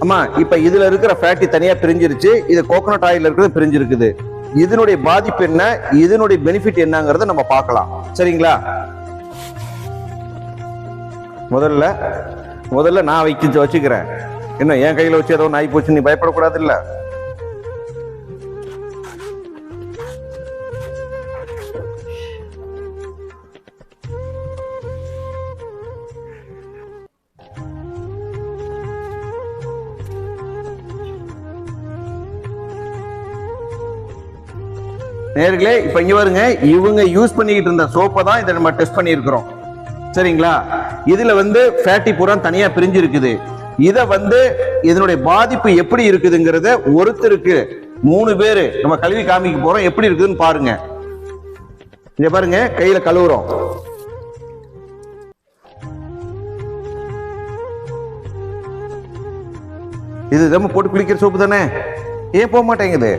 அம்மா இப்ப இதுல இருக்கிற ஃபேட்டி தனியா பிரிஞ்சிருச்சு. இது கோகோனட் ஆயில் இருக்கிறது பிரிஞ்சிருக்குது. இதனுடைய பாதிப்பு என்ன? இதனுடைய பெனிஃபிட் என்னங்கிறத நம்ம பார்க்கலாம். சரிங்களா? முதல்ல முதல்ல நான் வைக்க வச்சுக்கிறேன். என்ன என் கையில் வச்சு ஏதோ நாய் போச்சு நீ பயப்படக்கூடாது இல்லை? நேர்களே இப்ப இங்க பாருங்க இவங்க யூஸ் பண்ணிக்கிட்டு இருந்த சோப்பை தான் இதை நம்ம டெஸ்ட் பண்ணியிருக்கிறோம். சரிங்களா? இதுல வந்து ஃபேட்டி பூரா தனியா பிரிஞ்சு இருக்குது வந்து இதனுடைய பாதிப்பு எப்படி இருக்குதுங்கிறத ஒருத்தருக்கு மூணு பேர் நம்ம கல்வி காமிக்க போறோம். எப்படி இருக்குதுன்னு பாருங்க. இங்க பாருங்க கையில கழுவுறோம். இது நம்ம போட்டு குளிக்கிற சோப்பு தானே? ஏன் போக மாட்டேங்குது?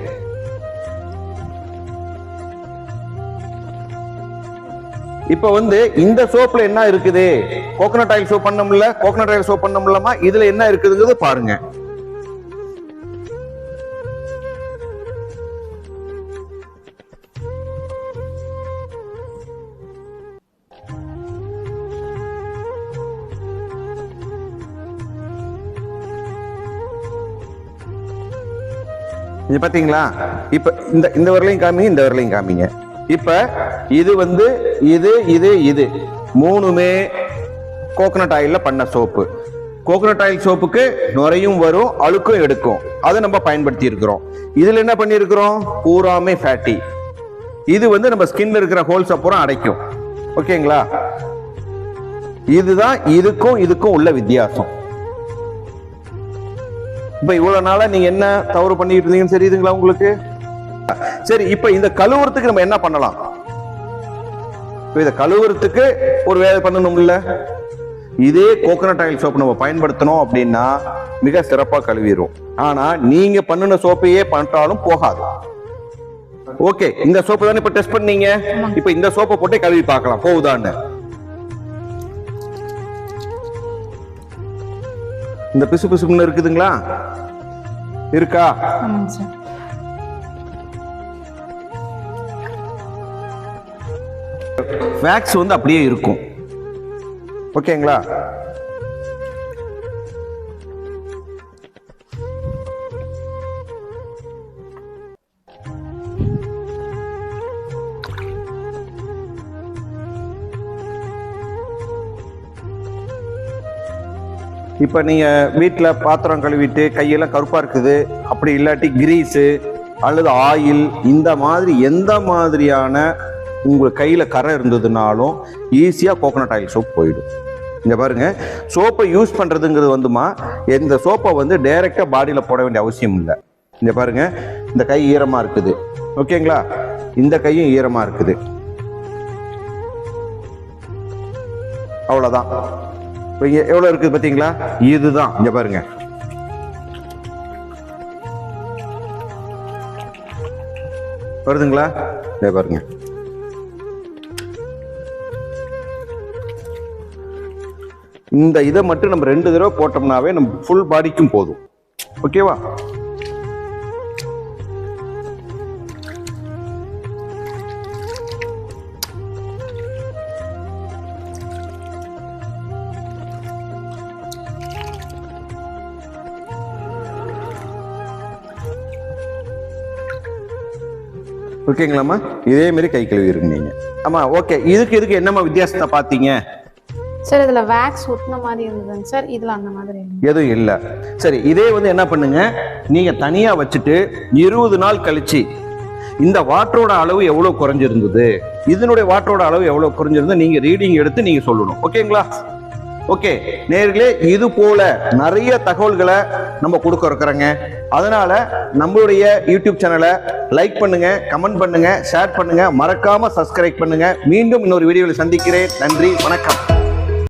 இப்ப வந்து இந்த சோப்ல என்ன இருக்குது? கோகனட் ஆயில் சோப் பண்ண முடியல. கோகனட் ஆயில் சோப் பண்ண முடியலமா இதுல என்ன இருக்குதுங்கிறது பாருங்க. இது பாத்தீங்களா? இப்ப இந்த இந்த வரலையும் காமிங்க இந்த வரலையும் காமிங்க. இப்ப இது வந்து இது இது இது. மூணுமே கோகனட் ஆயிலில் பண்ண சோப்பு கோகனட் ஆயில் சோப்புக்கு நுரையும் வரும் அழுக்கும் எடுக்கும். அதை நம்ம பயன்படுத்தி இருக்கிறோம் இதில் என்ன பண்ணியிருக்கிறோம்? பூராமே ஃபேட்டி இது வந்து நம்ம ஸ்கின்ல இருக்கிற ஹோல்ஸ் அப்புறம் அடைக்கும். ஓகேங்களா? இதுதான் இதுக்கும் இதுக்கும் உள்ள வித்தியாசம். இப்ப இவ்வளவு நாளாக நீங்க என்ன தவறு பண்ணிட்டு இருந்தீங்கன்னு தெரியுதுங்களா உங்களுக்கு? சரி இப்ப இந்த கழுவுறதுக்கு நம்ம என்ன பண்ணலாம்? இதை கழுவுறதுக்கு ஒரு வேலை பண்ணணும்ல? இதே கோகனட் ஆயில் சோப்பு நம்ம பயன்படுத்தணும் அப்படின்னா மிக சிறப்பாக கழுவிடும் ஆனால் நீங்கள் பண்ணின சோப்பையே பண்ணிட்டாலும் போகாது. ஓகே இந்த சோப்பு தானே இப்போ டெஸ்ட் பண்ணீங்க? இப்போ இந்த சோப்பை போட்டே கழுவி பார்க்கலாம். போகுதான்னு. இந்த பிசு பிசுப்புன்னு இருக்குதுங்களா? இருக்கா? ஃபேக்ஸ் வந்து அப்படியே இருக்கும். ஓகேங்களா? இப்போ நீங்கள் வீட்டில் பாத்திரம் கழுவிட்டு கையெல்லாம் கருப்பாக இருக்குது. அப்படி இல்லாட்டி கிரீஸு அல்லது ஆயில் இந்த மாதிரி எந்த மாதிரியான உங்கள் கையில் கரை இருந்ததுனாலும் ஈஸியாக கோகோனட் ஆயில் சோப் போயிடும். இங்கே பாருங்கள் சோப்பை யூஸ் பண்ணுறதுங்கிறது வந்துமா இந்த சோப்பை வந்து டைரெக்டாக பாடியில் போட வேண்டிய அவசியம் இல்லை. இங்கே பாருங்கள் இந்த கை ஈரமாக இருக்குது. ஓகேங்களா இந்த கையும் ஈரமாக இருக்குது. அவ்வளோதான் இப்போ இங்கே எவ்வளோ இருக்குது பார்த்தீங்களா இதுதான். இங்கே பாருங்க. வருதுங்களா? இதே பாருங்கள் இந்த இதை மட்டும் நம்ம ரெண்டு தடவை போட்டோம்னாவே நம்ம ஃபுல் பாடிக்கும் போதும். ஓகேவா ஓகேங்களாம்மா இதே மாதிரி கை கழுவி இருங்க நீங்க. ஆமா ஓகே இதுக்கு இதுக்கு என்னம்மா வித்தியாசத்தை பார்த்தீங்க? சார் இதுல வேக்ஸ் ஒட்டின மாதிரி இருந்ததுங்க சார் இதுல அந்த மாதிரி எதுவும் இல்லை. சரி இதே வந்து என்ன பண்ணுங்க? நீங்க தனியா வச்சுட்டு இருபது நாள் கழிச்சு இந்த வாட்டரோட அளவு எவ்வளவு குறைஞ்சிருந்தது? இதனுடைய வாட்டரோட அளவு எவ்வளவு குறைஞ்சிருந்தது? நீங்க ரீடிங் எடுத்து நீங்க சொல்லணும். ஓகேங்களா ஓகே நேர்களே இது போல நிறைய தகவல்களை நம்ம கொடுக்க இருக்கிறோங்க. அதனால நம்மளுடைய யூடியூப் சேனலை லைக் பண்ணுங்க கமெண்ட் பண்ணுங்க ஷேர் பண்ணுங்க. மறக்காம சப்ஸ்கிரைப் பண்ணுங்க. மீண்டும் இன்னொரு வீடியோவில் சந்திக்கிறேன். நன்றி வணக்கம்.